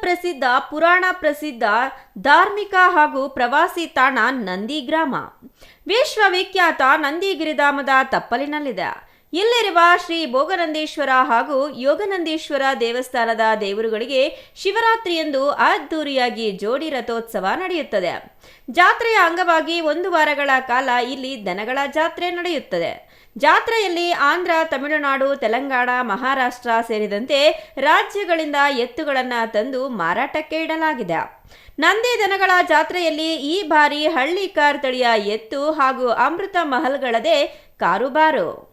ಪ್ರಸಿದ್ಧ ಪುರಾಣ ಪ್ರಸಿದ್ಧ ಧಾರ್ಮಿಕ ಹಾಗೂ ಪ್ರವಾಸಿ ತಾಣ ನಂದಿ ಗ್ರಾಮ. ವಿಶ್ವವಿಖ್ಯಾತ ನಂದಿಗಿರಿಧಾಮದ ತಪ್ಪಲಿನಲ್ಲಿದೆ. ಇಲ್ಲಿರುವ ಶ್ರೀ ಭೋಗನಂದೀಶ್ವರ ಹಾಗೂ ಯೋಗನಂದೀಶ್ವರ ದೇವಸ್ಥಾನದ ದೇವರುಗಳಿಗೆ ಶಿವರಾತ್ರಿಯಂದು ಅದ್ದೂರಿಯಾಗಿ ಜೋಡಿ ರಥೋತ್ಸವ ನಡೆಯುತ್ತದೆ. ಜಾತ್ರೆಯ ಅಂಗವಾಗಿ ಒಂದು ವಾರಗಳ ಕಾಲ ಇಲ್ಲಿ ದನಗಳ ಜಾತ್ರೆ ನಡೆಯುತ್ತದೆ. ಜಾತ್ರೆಯಲ್ಲಿ ಆಂಧ್ರ, ತಮಿಳುನಾಡು, ತೆಲಂಗಾಣ, ಮಹಾರಾಷ್ಟ್ರ ಸೇರಿದಂತೆ ರಾಜ್ಯಗಳಿಂದ ಎತ್ತುಗಳನ್ನು ತಂದು ಮಾರಾಟಕ್ಕೆ ಇಡಲಾಗಿದೆ. ನಂದಿ ದನಗಳ ಜಾತ್ರೆಯಲ್ಲಿ ಈ ಬಾರಿ ಹಳ್ಳಿ ಕಾರ್ ತಳಿಯ ಎತ್ತು ಹಾಗೂ ಅಮೃತ ಮಹಲ್ಗಳದೇ ಕಾರುಬಾರು.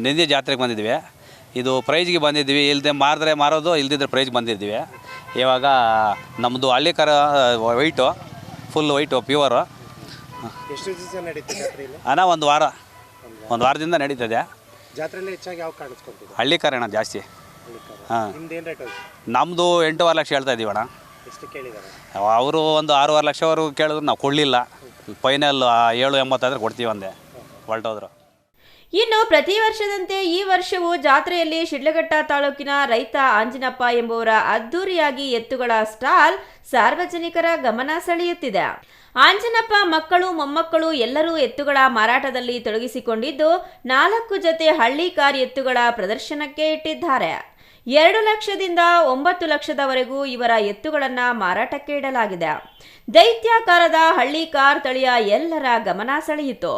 ನಂದಿ ಜಾತ್ರೆಗೆ ಬಂದಿದ್ವಿ. ಇದು ಪ್ರೈಜ್ಗೆ ಬಂದಿದ್ವಿ. ಇಲ್ಲದೆ ಮಾರಿದ್ರೆ ಮಾರೋದು ಇಲ್ದಿದ್ರೆ ಪ್ರೈಜ್ ಬಂದಿದ್ವಿ. ಇವಾಗ ನಮ್ಮದು ಹಳ್ಳಿ ಕರ ವೈಟು ಫುಲ್ ವೈಟು ಪ್ಯೂವರು ಅಣ್ಣ ಒಂದು ವಾರ. ಒಂದು ವಾರದಿಂದ ನಡೀತದೆ. ಹಳ್ಳಿ ಕರ ಅಣ್ಣ ಜಾಸ್ತಿ. ಹಾಂ. ನಮ್ಮದು ಎಂಟೂವರೆ ಲಕ್ಷ ಹೇಳ್ತಾ ಇದ್ದೀವಿ ಅಣ್ಣ. ಅವರು ಒಂದು ಆರೂವರೆ ಲಕ್ಷವರೆಗೂ ಕೇಳಿದ್ರು ನಾವು ಕೊಡಲಿಲ್ಲ. ಫೈನಲ್ ಏಳು ಎಂಬತ್ತಾದ್ರೆ ಕೊಡ್ತೀವಿ ಒಂದೇ ಹೊರಟೋದ್ರು ಇನ್ನು ಪ್ರತಿ ವರ್ಷದಂತೆ ಈ ವರ್ಷವೂ ಜಾತ್ರೆಯಲ್ಲಿ ಶಿಡ್ಲಘಟ್ಟ ತಾಲೂಕಿನ ರೈತ ಆಂಜಿನಪ್ಪ ಎಂಬುವರ ಅದ್ದೂರಿಯಾಗಿ ಎತ್ತುಗಳ ಸ್ಟಾಲ್ ಸಾರ್ವಜನಿಕರ ಗಮನ ಸೆಳೆಯುತ್ತಿದೆ. ಆಂಜನಪ್ಪ ಮಕ್ಕಳು, ಮೊಮ್ಮಕ್ಕಳು ಎಲ್ಲರೂ ಎತ್ತುಗಳ ಮಾರಾಟದಲ್ಲಿ ತೊಡಗಿಸಿಕೊಂಡಿದ್ದು ನಾಲ್ಕು ಜೊತೆ ಹಳ್ಳಿ ಕಾರ್ ಎತ್ತುಗಳ ಪ್ರದರ್ಶನಕ್ಕೆ ಇಟ್ಟಿದ್ದಾರೆ. ಎರಡು ಲಕ್ಷದಿಂದ ಒಂಬತ್ತು ಲಕ್ಷದವರೆಗೂ ಇವರ ಎತ್ತುಗಳನ್ನು ಮಾರಾಟಕ್ಕೆ ಇಡಲಾಗಿದೆ. ದೈತ್ಯಾಕಾರದ ಹಳ್ಳಿ ಕಾರ್ ತಳಿಯ ಎಲ್ಲರ ಗಮನ ಸೆಳೆಯಿತು.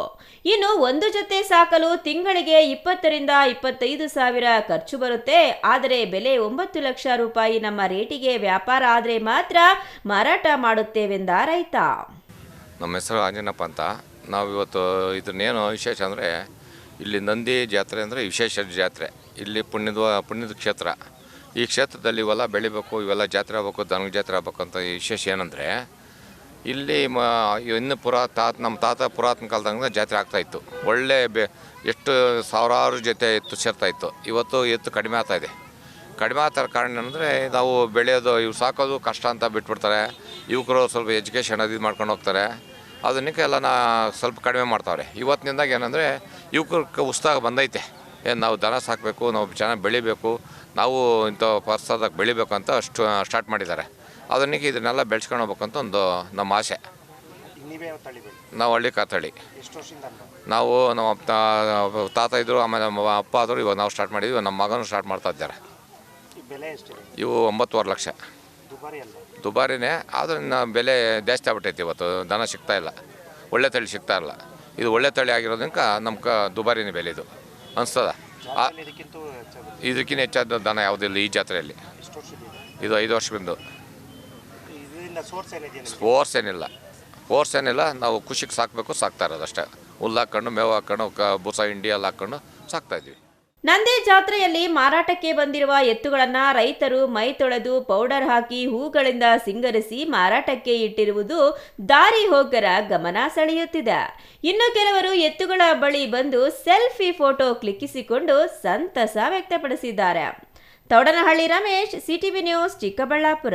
ಇನ್ನು ಒಂದು ಜೊತೆ ಸಾಕಲು ತಿಂಗಳಿಗೆ ಇಪ್ಪತ್ತರಿಂದ ಇಪ್ಪತ್ತೈದು ಸಾವಿರ ಖರ್ಚು ಬರುತ್ತೆ. ಆದರೆ ಬೆಲೆ ಒಂಬತ್ತು ಲಕ್ಷ ರೂಪಾಯಿ ನಮ್ಮ ರೇಟಿಗೆ ವ್ಯಾಪಾರ ಆದರೆ ಮಾತ್ರ ಮಾರಾಟ ಮಾಡುತ್ತೇವೆಂದ ರೈತ. ನಮ್ಮ ಹೆಸರು ಆಂಜನಪ್ಪ ಅಂತ. ನಾವು ಇವತ್ತು ಇದನ್ನೇನು ವಿಶೇಷ ಅಂದರೆ ಇಲ್ಲಿ ನಂದಿ ಜಾತ್ರೆ ಅಂದರೆ ವಿಶೇಷ ಜಾತ್ರೆ. ಇಲ್ಲಿ ಪುಣ್ಯದ ಪುಣ್ಯದ ಕ್ಷೇತ್ರ. ಈ ಕ್ಷೇತ್ರದಲ್ಲಿ ಇವೆಲ್ಲ ಬೆಳಿಬೇಕು, ಇವೆಲ್ಲ ಜಾತ್ರೆ ಆಗಬೇಕು ದನಗ ಜಾತ್ರೆ ಆಗಬೇಕು ಅಂತ ವಿಶೇಷ ಏನಂದರೆ, ಇಲ್ಲಿ ಮ, ಇನ್ನು ಪುರಾ, ತಾತ, ನಮ್ಮ ತಾತ ಪುರಾತನ ಕಾಲದಂಗೆ ಜಾತ್ರೆ ಆಗ್ತಾಯಿತ್ತು ಒಳ್ಳೆ ಬೆ, ಎಷ್ಟು ಸಾವಿರಾರು ಜೊತೆ ಎತ್ತು ಸೇರ್ತಾಯಿತ್ತು ಇವತ್ತು ಎತ್ತು ಕಡಿಮೆ ಆಗ್ತಾಯಿದೆ ಕಡಿಮೆ ಆಗ್ತಾರ ಕಾರಣ ಅಂದರೆ ನಾವು ಬೆಳೆಯೋದು ಇವು ಸಾಕೋದು ಕಷ್ಟ ಅಂತ ಬಿಟ್ಬಿಡ್ತಾರೆ. ಯುವಕರು ಸ್ವಲ್ಪ ಎಜುಕೇಷನ್ ಅದು ಇದು ಮಾಡ್ಕೊಂಡು ಹೋಗ್ತಾರೆ. ಅದನ್ನಕ್ಕೆ ಎಲ್ಲ ಸ್ವಲ್ಪ ಕಡಿಮೆ ಮಾಡ್ತಾವ್ರೆ. ಇವತ್ತಿನಿಂದಾಗ ಏನಂದರೆ, ಯುವಕರಿಗೆ ಉತ್ಸಾಹ ಬಂದೈತೆ. ಏನು ನಾವು ದನ ಸಾಕಬೇಕು ನಾವು ಚೆನ್ನಾಗಿ ಬೆಳಿಬೇಕು ನಾವು ಇಂಥ ಪರಿಸರದಾಗ ಬೆಳಿಬೇಕು ಅಂತ ಅಷ್ಟು ಸ್ಟಾರ್ಟ್ ಮಾಡಿದ್ದಾರೆ. ಅದನ್ನಿಗೆ ಇದನ್ನೆಲ್ಲ ಬೆಳೆಸ್ಕೊಂಡು ಹೋಗ್ಬೇಕಂತ ಒಂದು ನಮ್ಮ ಆಸೆ. ನೀವೇ ಹಳ್ಳಿ ಕಾತಳಿ ಎಷ್ಟು ವರ್ಷದಿಂದ ನಾವು ನಮ್ಮ ತಾತ ಇದ್ದರು ಆಮೇಲೆ ನಮ್ಮ ಅಪ್ಪ ಆದರು ಇವಾಗ ನಾವು ಸ್ಟಾರ್ಟ್ ಮಾಡಿದ್ವಿ ನಮ್ಮ ಮಗನೂ ಸ್ಟಾರ್ಟ್ ಮಾಡ್ತಾ ಇದ್ದಾರೆ. ಇವು ಒಂಬತ್ತುವರೆ ಲಕ್ಷ. ದುಬಾರಿನೇ ಆದರೆ ಬೆಲೆ ಜಾಸ್ತಿ ಆಗ್ಬಿಟ್ಟೈತಿ ಇವತ್ತು ದನ ಸಿಗ್ತಾ ಇಲ್ಲ. ಒಳ್ಳೆ ತಳಿ ಸಿಗ್ತಾ ಇಲ್ಲ. ಇದು ಒಳ್ಳೆ ತಳಿ ಆಗಿರೋದಕ್ಕೆ ನಮ್ಗೆ ದುಬಾರಿನೇ ಬೆಲೆ ಇದು. ಅನಿಸ್ತದ? ಇದಕ್ಕಿಂತ ಹೆಚ್ಚಾದ ದನ ಯಾವುದಿಲ್ಲ ಈ ಜಾತ್ರೆಯಲ್ಲಿ? ಇದು ಐದು ವರ್ಷದಿಂದ ಸ್ಪೋರ್ಟ್ಸ್ ಏನಿಲ್ಲ. ಸ್ಪೋರ್ಟ್ಸ್ ಏನಿಲ್ಲ ನಾವು ಖುಷಿಗೆ ಸಾಕಬೇಕು ಸಾಕ್ತಾ ಇರೋದು ಅಷ್ಟೇ. ಹುಲ್ಲು ಹಾಕ್ಕೊಂಡು ಮೇವು ಹಾಕ್ಕೊಂಡು ಕ ಬುಸ ಹಿಂಡಿ ಎಲ್ಲ ಹಾಕ್ಕೊಂಡು ಸಾಕ್ತಾ ಇದ್ವಿ. ನಂದಿ ಜಾತ್ರೆಯಲ್ಲಿ ಮಾರಾಟಕ್ಕೆ ಬಂದಿರುವ ಎತ್ತುಗಳನ್ನ ರೈತರು ಮೈ ತೊಳೆದು ಪೌಡರ್ ಹಾಕಿ ಹೂಗಳಿಂದ ಸಿಂಗರಿಸಿ ಮಾರಾಟಕ್ಕೆ ಇಟ್ಟಿರುವುದು ದಾರಿ ಹೋಗರ ಗಮನ ಸೆಳೆಯುತ್ತಿದೆ. ಇನ್ನು ಕೆಲವರು ಎತ್ತುಗಳ ಬಳಿ ಬಂದು ಸೆಲ್ಫಿ ಫೋಟೋ ಕ್ಲಿಕ್ಕಿಸಿಕೊಂಡು ಸಂತಸ ವ್ಯಕ್ತಪಡಿಸಿದ್ದಾರೆ. Thaudanahalli Ramesh, CTV news, Chikkaballapura.